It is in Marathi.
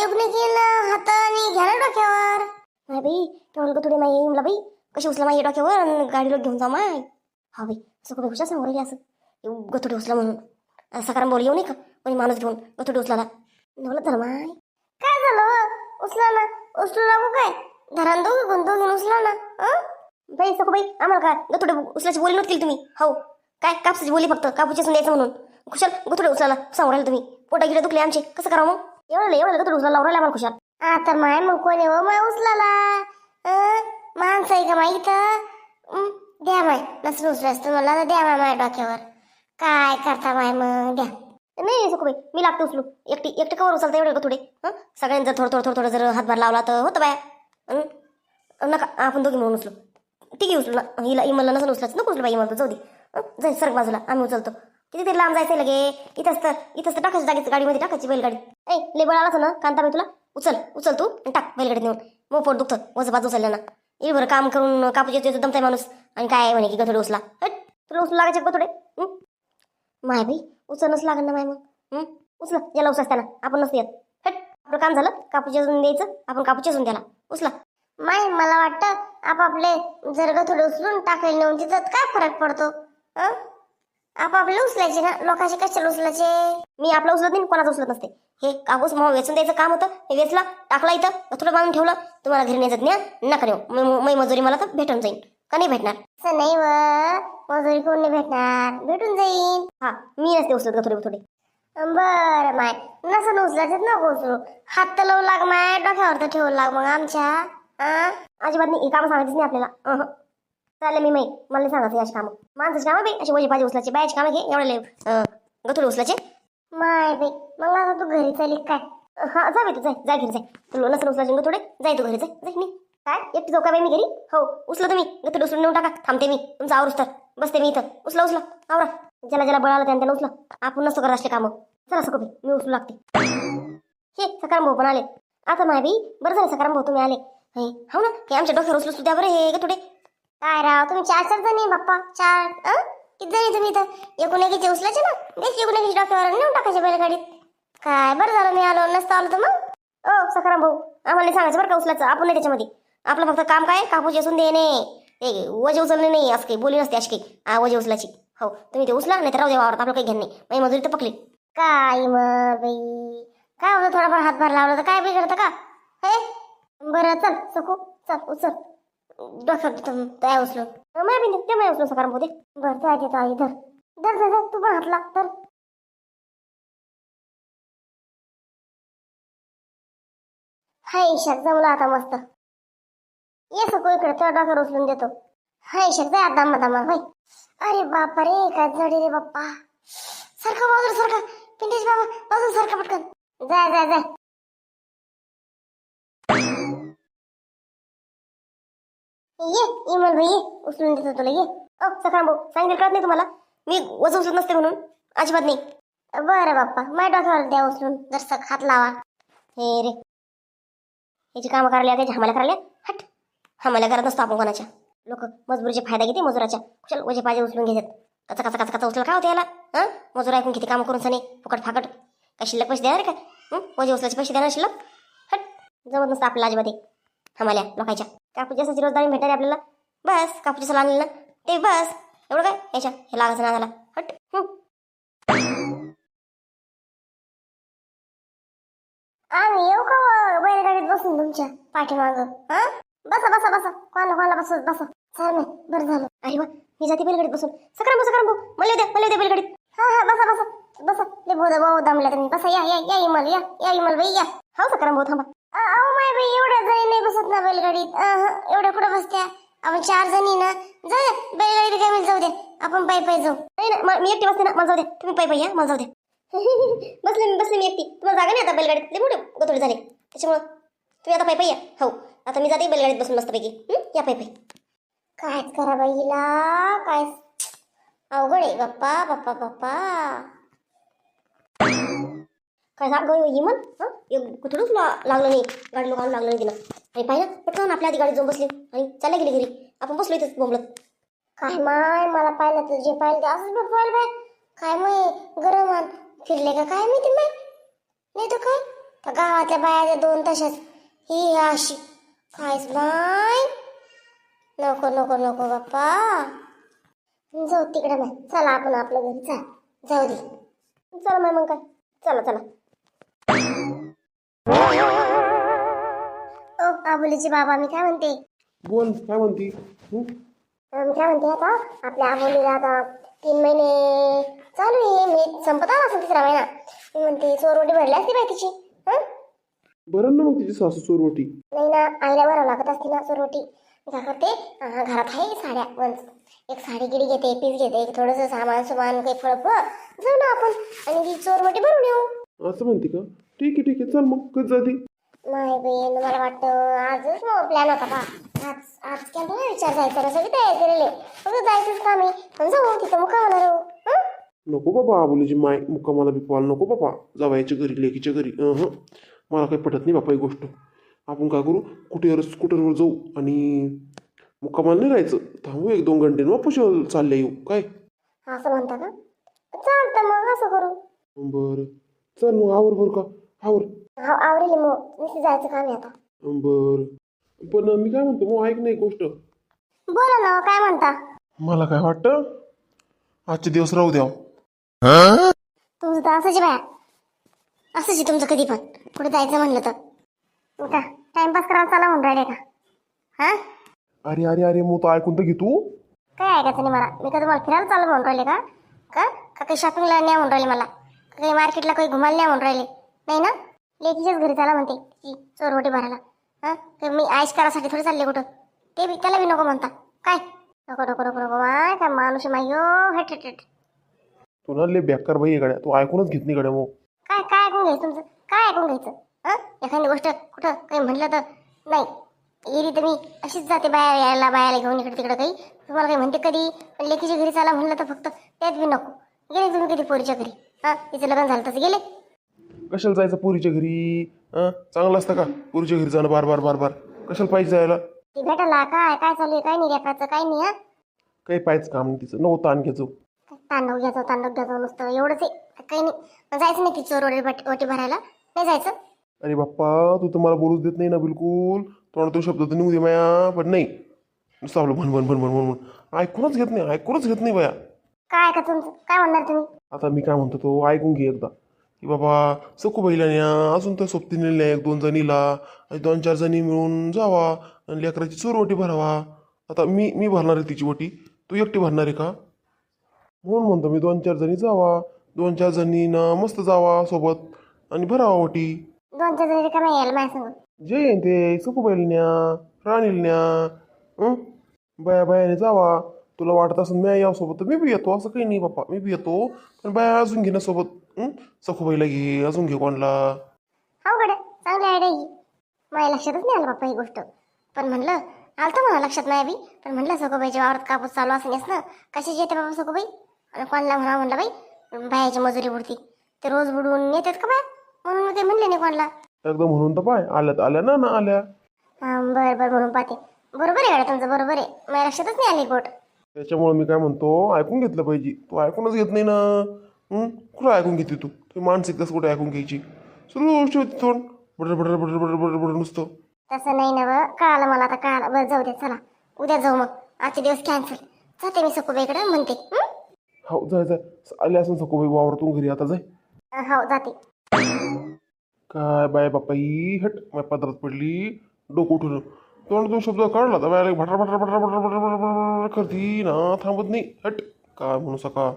युगने केलं हाताने घ्या ना डोक्यावर. नाही बाई तेवढं गं थोडी माई मला बाई. कशी उचला माई डोक्यावर? आणि गाडीला घेऊन जा माय. हा बाई सगळं कुठे हुशार सांगू राहिली असं? गथोडी उचला म्हणून. असं सकाराम बोल येऊ नाही का? कोणी माणूस घेऊन गथोडी उचलाला नवलं तर माय. काय झालं? उचला ना. उचलू लागू काय? धरण दोघी गुण दोघी उचला ना. बाई सको बाई आम्हाला काय? गथोडे उचलाची बोली नव्हती तुम्ही. हो काय कापसाची बोली फक्त? कापूची असून द्यायचं म्हणून. कुशल गथोडे उचलाला सांगू तुम्ही. पोटा गिरे दुखले आमचे. कसं करा मग? एवढं एवढं गथोडी उचला लावून राहिला आम्हाला खुशाल. आता माय मग कोणी हो माय उचलाला? माणसं आहे का इथं. हं? द्या माय नसलं उचलायचं तुम्हाला तर द्या माय माझ्या डोक्यावर. काय करता माय मग द्या. नाही सखू बाई मी लागते उचलू एकटी एकटे कवर उचलता एवढे थोडे. हं? सगळ्यांनी जर थोडं थोडं थोडं थोडं जर हातभार लावला तर होतं बाया? नका आपण दोघी म्हणून उचलू. ठीक आहे उचलू ना. हिला इमलला नसेल उचलायचं. नको उचलू बाई इमल जाऊ दे? जाय सरक बाजूला. आम्ही उचलतो. किती तरी लांब जायचं लगे. इथंच तर इथंच तर टाकायची जागेच गाडीमध्ये टाकायची बैलगाडी. ए लेबळ आला ना कांता मी तुला. उचल उचल तू आणि टाक बैलगाडी नेऊन. मग पोट दुखतं वजं बाजू उचललं ना. ये बरं काम करून कापूस येतो येतो दमताय माणूस. आणि काय म्हणे की गथोडे उचला हट तुला उचलू लागायचे गथोडे थोडे माय बाई उचलच लागण ना माय मग. उचला याला उचलाच त्याला. आपण नसतो येत. हट आपलं काम झालं. कापूस चेसून द्यायचं आपण कापूस चेसून द्याला उचला. माय मला वाटतं आपापले जर गथोडे उचलून टाकायला नेऊन तिथं काय फरक पडतो? हं? आपापले उचलायचे ना लोकांचे कशाला उचलायचे मी आपलं उचलत नाही कोणाचं उचलत नसते. हे कापूस मग वेचून द्यायचं काम होतं हे वेचला टाकला इथं थोडं बांधून ठेवलं तुम्हाला घरी नेत ज्ञा नका नेऊ. मै- मजुरी मला तर भेटून जाईल का नाही भेटणार? असं नाही व. मजुरी कोण नाही भेटणार? भेटून जाईन. हा मी नसते उचलत का थोडे थोडे. बर माय. नसं उचलायचं नको उचलू. हात तर लावू लाग माय. डोक्यावर तर ठेवू लाग मग आमच्या अजिबात नाही ही कामं सांगायचीच नाही आपल्याला. चालेल मी माही मला सांगायचं याची कामं. माणसाची कामं बी अशी वजी भाजी उचलायची. बायाची कामं घे एवढे गथोडे उचलायचे. माय बाई. मग आता तू घरी चालली काय? हा जा बाई तू जाय जा घरी जाय तुला नसेल उचलायचे थोडे जाय तू घरी जाय जाय मी. काय? एकटी जाऊ का बाई मी घरी? हो उचला तुम्ही गथोडे उचलून नेऊन टाका. थांबते मी. तुमचं आवरूच तर. बसते मी इथं. उचला उचला. आवरा. ज्याला ज्याला बळाला त्यानं त्यानं उचला. आपण नसतो करत असले कामं. चला सको बाई मी उचलू लागते. हे सकाराम भाऊ पण आले. आता माय बाई बरं झालं सकाराम भाऊ तुम्ही आले. हे हो ना? हे आमच्या डोक्यावर उचलू सुद्धा बरं हे गथोडे. काय राव तुम्ही चार चार नाही बाप्पा. चार हं? किती जणी तुम्ही इथं? एकूण एकीचे उचलायचे ना? बेस एकूण एकीच्या डोक्यावर नेऊन टाकायचे बैलगाडीत. काय बरं झालं मी आलो नसतं आलो तर मग? ओ सकाराम भाऊ आम्हाला सांगायचं बरं का उचलायचं आपण नाही त्याच्यामध्ये. आपलं फक्त काम काय? कापूस असून देणे. ते वजे उचलणे नाही असं काही बोली नसते अशी काही. आ वजे उचलायची. हो तुम्ही ते उचला नाही तर राहू द्या वावरात आपलं काही घेणं नाही. माझी मजुरी तर पकली काय मग बाई? काय होतं थोडाफार हातभार लावला तर काय बिघडतं का? हे? बरं चल सकू चल उचल. डोसा तया उचलून माय बिंदू ते माय उचलून सकाळ बोलते बरं त्या येतो आई धर. धर धर तू पण हातला तर हाय ईशाक जमला आता मस्त. ये सगळं इकडे तुझ्या डॉक्टर उचलून देतो. हा ईशाक जाय आता दामा होय. अरे बापा रे काय जडी रे बाप्पा. सारखा बाजूला सारखा. पिंटेश बाबा बाजूला सारखा पटकन. जाय जाय जाय ये इमल भाई ये उचलून देतो तुला ये. ओ सकाराम भाऊ सांगितलं कळत नाही तुम्हाला? मी वजन उचलत नसते म्हणून. अजिबात नाही. बरं बाप्पा माझ्या डोक्यावर द्या उचलून. जर हात लावा. हे रे. याची कामं करायला त्याची हमाल्या करायला हट. हमाला करत नसतो आपण कोणाच्या. लोक मजबुरीचे फायदा घेते मजुराच्या. कुशल वजे पाहिजे उचलून घेतात. कचा कचा कचा कचा उचल काय होते याला? हां मजूर ऐकून किती काम करून सने? फुकट फाकट. काय शिल्लक पैसे देणार का हं? वजे उचलायचे पैसे देणार शिल्लक? हट. जमत नसतं आपल्याला अजिबात हमाल्या लोकांच्या. कापूस जास्त रोजदारी भेटणार आपल्याला बस कापूस जसं आणलं ते बस. एवढं काय? याच्या हे लागायचं ना झाला हट. आम्ही येऊ का व? बैलगाडीत बसून तुमच्या पाठीमाग हा? बसा बसा बसा. कोणाला कोणाला बसत बसा. चाल नाही. बरं झालं. अरे वा मी जाते बैलगाडीत बसून. सकाराम सकाराम भाऊ मला द्या मला द्या बैलगाडीत. हा हा बसा बसा बसा. ले बोध भाऊ दमल्या तुम्ही. बसा या या या इमल या या इमल बाई या. हो सकाराम भाऊ थांबा. ना बैलगाडीत? एवढं एवढ्या कुठं बसत्या? आपण चार जणी ना जाऊ द्या बैलगाडीत काय जाऊ द्या आपण पायी पायी जाऊ. नाही ना मी एकटी बसते ना मला जाऊ द्या तुम्ही पाय पाय या मला जाऊ द्या बसले मी बसले मी एकटी. तुम्हाला जागा नाही आता बैलगाडीत? लय मोठे गोथोडे झाले. त्याच्यामुळं तुम्ही आता पाय पाय या. हो आता मी जाते बैलगाडीत बसून मस्तपैकी. पैकी या पाय पाय. काय करा बाईला? काय अवघड आहे. बाप्पा बाप्पा बाप्पा. काय सांग गं इमन हं? एक गोथोडूच लागलं नाही. गाडी लोकांना लागलं नाही तिला आणि पाहिलं पटकन आपल्या आधी गाडी जाऊन बसली. आणि चालल्या गेली घरी. आपण बसलो इथंच बोंबलत. काय माय मला पाहिलं तर जे पाहिलं ते असंच बघ पाहिलं बाय काय माय गरम आण. फिरले का काय माहिती माय नाही तर काय? त्या गावातल्या बाया दोन तशाच. ही अशी. कायच माय नको नको नको बाप्पा. जाऊ तिकडे मग चला आपण आपल्या घरी. चल. जाऊ दे. चला मग मग काय? चला चला. आबोलीचे बाबा मी काय म्हणते? बोल काय म्हणती? हं? मी काय म्हणते आता आपल्या आबोलीला आता तीन महिने चालू आहे मी संपत आला असेल तिसरा महिना. मी म्हणते चोरवटी भरली असती बाई तिची हं? बरं ना मग तिची सासू चोरवटी. नाही ना आईला भरावं लागत असते ना चोरवटी. मी काय करते अं, घरात आहे साड्या वंच एक साडी गिडी घेते पीस घेते एक थोडंसं सामान सुमान काही फळ फळ जाऊ ना आपण आणि ती चोरवटी भरून येऊ. असं म्हणते का? ठीक आहे ठीक आहे चल मग कधी जाती? नाही बहीण मला वाटतं आजच मग प्लॅन होता का आज आज ना विचार जायचा कसं बी तयार केलेले फक्त जायचंच काम आहे. पण जाऊ तिथं मुक्कामाला राहू हं? नको बाबा आबोलीची माय मुक्कामाला बी पाल नको बाबा. जावायच्या घरी लेकीच्या घरी. मला काही पटत नाही बापा ही गोष्ट. आपण काय करू? कुठेवर स्कूटरवर जाऊ आणि मुक्कामाला नाही राहायचं. थांबू एक दोन घंटे वापस चालले येऊ. काय? असं म्हणता का? चालतं मग असं करू. बरं. चल मग आवर बरं का. आवर. हा आवरेल मग नुसतं जायचं काम आहे आता. बरं. पण मी काय म्हणतो मग ऐक नाही गोष्ट. बोला ना काय म्हणता? मला काय वाटतं आजचे दिवस राहू द्या तुमचं तर असंच आहे बाया. असंच आहे तुमचं कधी पण. कुठे जायचं म्हणलं तर. का टाइमपास करायला चाला म्हणून राहिले का? हा? अरे अरे अरे मग तो ऐकून तर घे तू. काय ऐकायचं नाही मला. मी का तुम्हाला फिरायला चालू म्हणून राहिले का? का? का काही शॉपिंगला न्या म्हणून राहिले मला? का काही मार्केटला काही घुमायला न्या म्हणून राहिले? नाही ना? लेकीच्याच घरी चाला म्हणते ती चोरवटी भरायला. हा? मी आईश करासाठी थोडी चालले कुठं? ते बी त्याला बी नको म्हणता. काय? नको नको नको नको माय काय माणूस माय हेट हेट हेट. तू ना लय बेकार बाई आहे गड्या. तू ऐकूनच घेत नाही गड्या मग. काय काय ऐकून घ्यायचं तुमचं? काय ऐकून घ्यायचं? हं? एखादी गोष्ट कुठं काही म्हणलं तर? नाही. एरी तर मी अशीच जाते बाया यायला बायाला घेऊन इकडे तिकडे काही. तुम्हाला काही म्हणते कधी? पण लेकीच्या घरी चाला म्हणलं तर फक्त त्यात बी नको. गेले तुम्ही कधी पोरीच्या घरी? हां? तिचं लग्न झालं तसं गेले? कशाला जायचं पुरीच्या घरी? चांगलं असतं का? पुरीच्या घरी जाणं बार बार बार बार. कशाला पाहिजे जायला? ती भेटायला काय काय चालू आहे? काय नाही रेखाचं काय नाही हा? काही पाहिजे काम नाही तिचं. नव्हतं ताण घ्यायचो. तांडव घ्यायचं तांडव घ्यायचं नुसतं. एवढंच आहे. काही नाही. जायचं नाही ती चोर वटी वटी भरायला. नाही जायचं? अरे बाप्पा तू तर मला बोलूच देत नाही ना बिलकुल. तोंड तो शब्द तर निघू दे माया. पण नाही. नुसतं आपलं भन भन भन भन भन भन. ऐकूनच घेत नाही. ऐकूनच घेत नाही बाया. काय का तुमचं? काय म्हणणार तुम्ही? आता मी काय म्हणतो तो ऐकून घे एकदा. की बाबा सकू बैला न्या अजून तर सोबतीने न्या एक दोन जणीला. आणि दोन चार जणी मिळून जावा आणि लेकराची चोरवटी भरावा. आता मी मी भरणार आहे तिची वटी. तू एकटी भरणार आहे का? म्हणून म्हणतो मी दोन चार जणी जावा. दोन चार जणींना मस्त जावा सोबत आणि भरावा वटी. दोन चार का यायला जे येईन ते सकू बैल न्या राणील न्या? बाया बायाने जावा. तुला वाटत असेल मी यावं सोबत तर मी बी येतो. असं काही नाही बाप्पा मी बी येतो. पण बाया अजून घे ना सोबत हं? सखूबाईला घे अजून घे कोणला? हो गड्या चांगली आयडिया ही. माझ्या लक्षातच नाही आलं बाप्पा ही गोष्ट. पण म्हणलं आलतं म्हणा लक्षात नाही बी पण म्हणलं सकोबाईच्या वावरात कापूस चालू असेल ना कशाची येते बाबा सकोबाई आणि कोणाला म्हणा म्हणलं बाई बायाची मजुरी बुडती. ते रोज बुडून येतात का बाय? म्हणून काही म्हणले नाही कोणाला. एकदा म्हणून तर पाय आल्या तर आल्या ना ना आल्या. बरं बरं म्हणून पाहते. बरोबर आहे गड्या तुमचं बरोबर आहे. माझ्या लक्षातच नाही आली गोट. त्याच्यामुळे मी काय म्हणतो ऐकून घेतलं पाहिजे. तू ऐकूनच घेत नाही ना. हं? कुठं ऐकून घेते तू तू मानसिकताच कुठे ऐकून घ्यायची सुरू गोष्टी होती तोंड बडर बडर बडर बडर बडर बडर नुसतं तसं नाही ना बरं कळालं मला आता कळालं बरं जाऊ दे चला उद्या जाऊ मग आजचे दिवस कॅन्सल जाते मी सकोबाईकडे म्हणते हं? हो जाय जाय आले असं सकोबाई वावरातून घरी आता जाय हो जाते काय बाय बाप्पा ही हट माझ्या पदरात पडली डोकं उठून तोंड दोन शब्द काढला तर बायला भटर भटर भटर भटर भटर भटर भटर करती ना थांबत नाही हट काय म्हणू सका